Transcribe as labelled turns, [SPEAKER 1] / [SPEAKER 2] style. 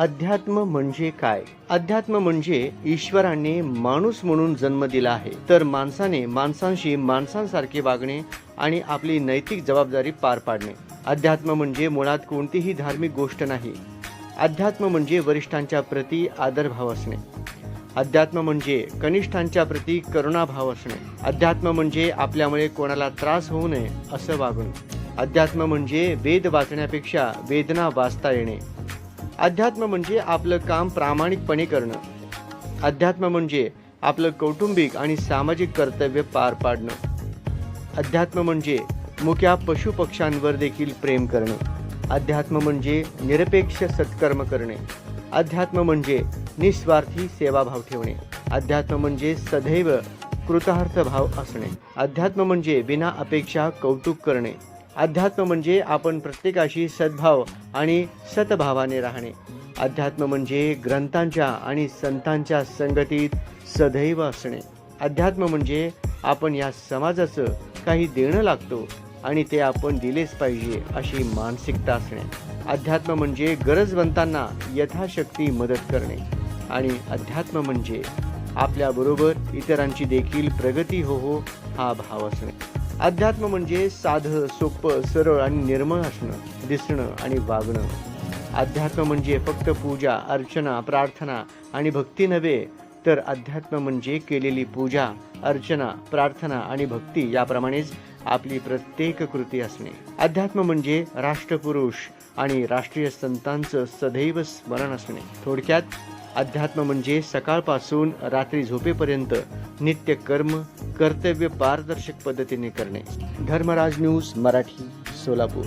[SPEAKER 1] अध्यात्म म्हणजे काय? अध्यात्म म्हणजे ईश्वराने माणूस म्हणून जन्म दिला आहे. तर माणसाने माणसांशी माणसांसारखे वागणे आणि आपली नैतिक जबाबदारी पार पाडणे. अध्यात्म म्हणजे मुळात कोणतीही धार्मिक गोष्ट नाही. अध्यात्म म्हणजे वरिष्ठांच्या प्रती आदरभाव असणे. अध्यात्म म्हणजे कनिष्ठांच्या प्रती करुणाभाव असणे. अध्यात्म म्हणजे आपल्यामुळे कोणाला त्रास होऊ नये असं वागणं. अध्यात्म म्हणजे वेद वाचण्यापेक्षा वेदना वाचता येणे. अध्यात्म म्हणजे आपलं काम प्रामाणिकपणे करणं. अध्यात्म म्हणजे आपलं कौटुंबिक आणि सामाजिक कर्तव्य पार पाडणं. अध्यात्म म्हणजे मुक्या पशुपक्ष्यांवर देखील प्रेम करणे. अध्यात्म म्हणजे निरपेक्ष सत्कर्म करणे. अध्यात्म म्हणजे निस्वार्थी सेवाभाव ठेवणे. अध्यात्म म्हणजे सदैव कृतार्थ भाव असणे. अध्यात्म म्हणजे विना अपेक्षा कौतुक करणे. अध्यात्म म्हणजे आपण प्रत्येकाशी सद्भाव आणि सतभावाने राहणे. अध्यात्म म्हणजे ग्रंथांच्या आणि संतांच्या संगतीत सदैव असणे. अध्यात्म म्हणजे आपण या समाजाचं काही देणं लागतो आणि ते आपण दिलेच पाहिजे अशी मानसिकता असणे. अध्यात्म म्हणजे गरजवंतांना यथाशक्ती मदत करणे. आणि अध्यात्म म्हणजे आपल्याबरोबर इतरांची देखील प्रगती हो हो हा भाव असणे. अध्यात्म म्हणजे साधं सोपं सरळ आणि निर्मळ असणं दिसणं आणि वागणं. अध्यात्म म्हणजे फक्त पूजा अर्चना प्रार्थना आणि भक्ती नव्हे तर अध्यात्म म्हणजे केलेली पूजा अर्चना प्रार्थना आणि भक्ती याप्रमाणेच आपली प्रत्येक कृती असणे. अध्यात्म म्हणजे राष्ट्रपुरुष आणि राष्ट्रीय संतांचं सदैव स्मरण असणे. थोडक्यात अध्यात्म म्हणजे सकाळपासून रात्री झोपेपर्यंत नित्य कर्म कर्तव्य पारदर्शक पद्धतीने करणे. धर्मराज न्यूज मराठी सोलापूर.